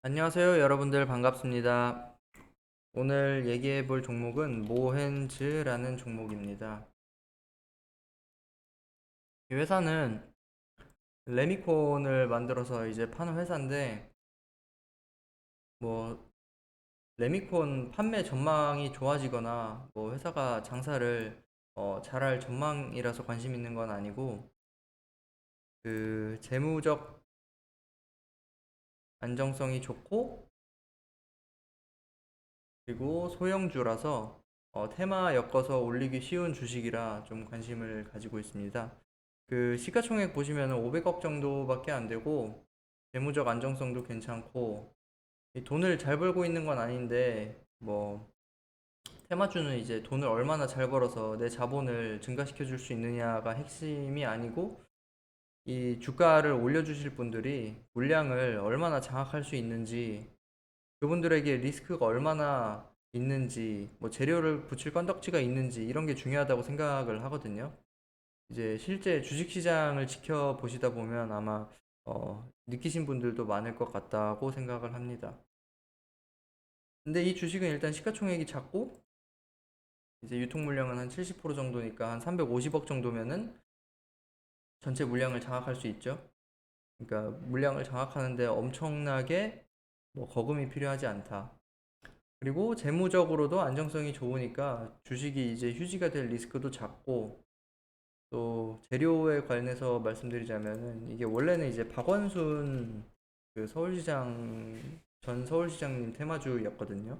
안녕하세요, 여러분들 반갑습니다. 오늘 얘기해 볼 종목은 모헨즈라는 종목입니다. 이 회사는 레미콘을 만들어서 이제 파는 회사인데, 뭐, 레미콘 판매 전망이 좋아지거나, 뭐, 회사가 장사를 어, 잘할 전망이라서 관심 있는 건 아니고, 그, 재무적 안정성이 좋고, 그리고 소형주라서 어, 테마 엮어서 올리기 쉬운 주식이라 좀 관심을 가지고 있습니다. 그 시가총액 보시면 500억 정도밖에 안 되고 재무적 안정성도 괜찮고 이 돈을 잘 벌고 있는 건 아닌데 뭐 테마주는 이제 돈을 얼마나 잘 벌어서 내 자본을 증가시켜 줄 수 있느냐가 핵심이 아니고 이 주가를 올려주실 분들이 물량을 얼마나 장악할 수 있는지 그분들에게 리스크가 얼마나 있는지, 뭐 재료를 붙일 건덕지가 있는지 이런 게 중요하다고 생각을 하거든요. 이제 실제 주식시장을 지켜보시다 보면 아마 어, 느끼신 분들도 많을 것 같다고 생각을 합니다. 근데 이 주식은 일단 시가총액이 작고 이제 유통 물량은 한 70% 정도니까 한 350억 정도면은 전체 물량을 장악할 수 있죠. 그러니까 물량을 장악하는데 엄청나게 뭐 거금이 필요하지 않다. 그리고 재무적으로도 안정성이 좋으니까 주식이 이제 휴지가 될 리스크도 작고 또 재료에 관해서 말씀드리자면은 이게 원래는 이제 박원순 그 서울시장 전 서울시장님 테마주였거든요.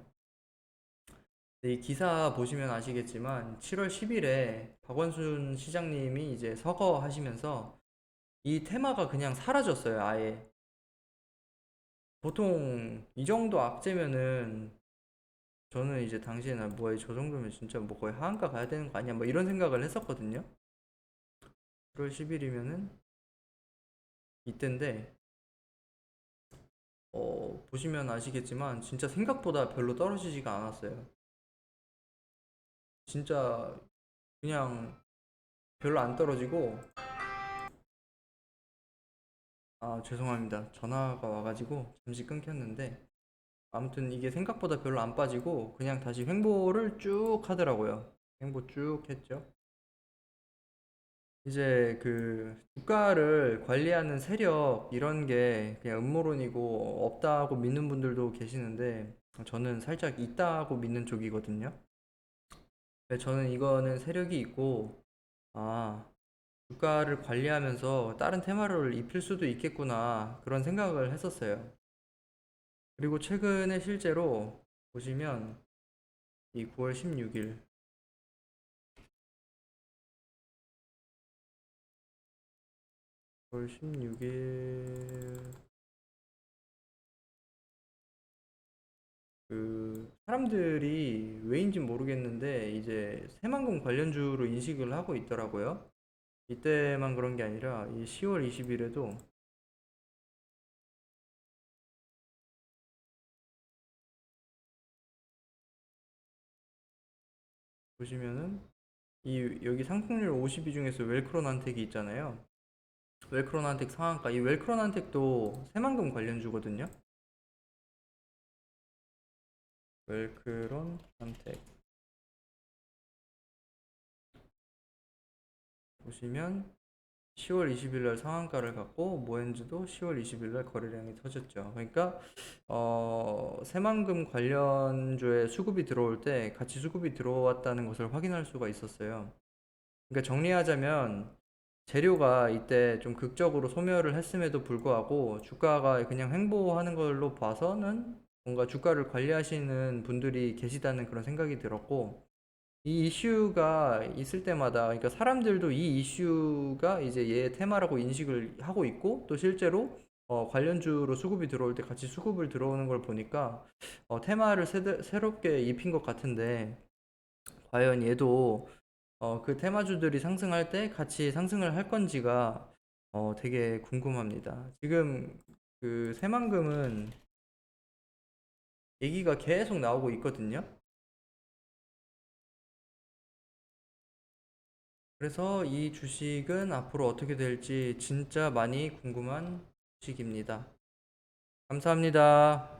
근데 이 기사 보시면 아시겠지만 7월 10일에 박원순 시장님이 이제 서거하시면서 이 테마가 그냥 사라졌어요, 아예. 보통 이 정도 악재면은 저는 이제 당시에는 아, 뭐야 저 정도면 진짜 뭐 거의 하한가 가야 되는 거 아니야? 뭐 이런 생각을 했었거든요. 1월 10일이면은 이때인데 어 보시면 아시겠지만 진짜 생각보다 별로 떨어지지가 않았어요 진짜 그냥 별로 안 떨어지고. 아 죄송합니다. 전화가 와가지고 잠시 끊겼는데 아무튼 이게 생각보다 별로 안 빠지고 그냥 다시 횡보를 쭉 하더라고요. 횡보 쭉 했죠. 이제 그 주가를 관리하는 세력 이런 게 그냥 음모론이고 없다고 믿는 분들도 계시는데 저는 살짝 있다고 믿는 쪽이거든요. 근데 저는 이거는 세력이 있고 아 주가를 관리하면서 다른 테마를 입힐 수도 있겠구나 그런 생각을 했었어요. 그리고 최근에 실제로 보시면 이 9월 16일 9월 16일 그 사람들이 왜인지 모르겠는데 이제 새만금 관련주로 인식을 하고 있더라고요. 이때만 그런 게 아니라 이 10월 20일에도 보시면은 이 여기 상승률 52 중에서 웰크론한택이 있잖아요. 웰크론한택 상한가 이 웰크론한택도 새만금 관련주거든요. 웰크론한택 보시면 10월 20일 날 상한가를 갖고 모엔즈도 10월 20일 날 거래량이 터졌죠. 그러니까 어, 새만금 관련주에 수급이 들어올 때 같이 수급이 들어왔다는 것을 확인할 수가 있었어요. 그러니까 정리하자면 재료가 이때 좀 극적으로 소멸을 했음에도 불구하고 주가가 그냥 횡보하는 걸로 봐서는 뭔가 주가를 관리하시는 분들이 계시다는 그런 생각이 들었고 이 이슈가 있을 때마다 그러니까 사람들도 이 이슈가 이제 얘 테마라고 인식을 하고 있고 또 실제로 어, 관련주로 수급이 들어올 때 같이 수급을 들어오는 걸 보니까 어, 테마를 새, 새롭게 입힌 것 같은데 과연 얘도 어, 그 테마주들이 상승할 때 같이 상승을 할 건지가 어, 되게 궁금합니다. 지금 그 새만금은 얘기가 계속 나오고 있거든요. 그래서 이 주식은 앞으로 어떻게 될지 진짜 많이 궁금한 주식입니다. 감사합니다.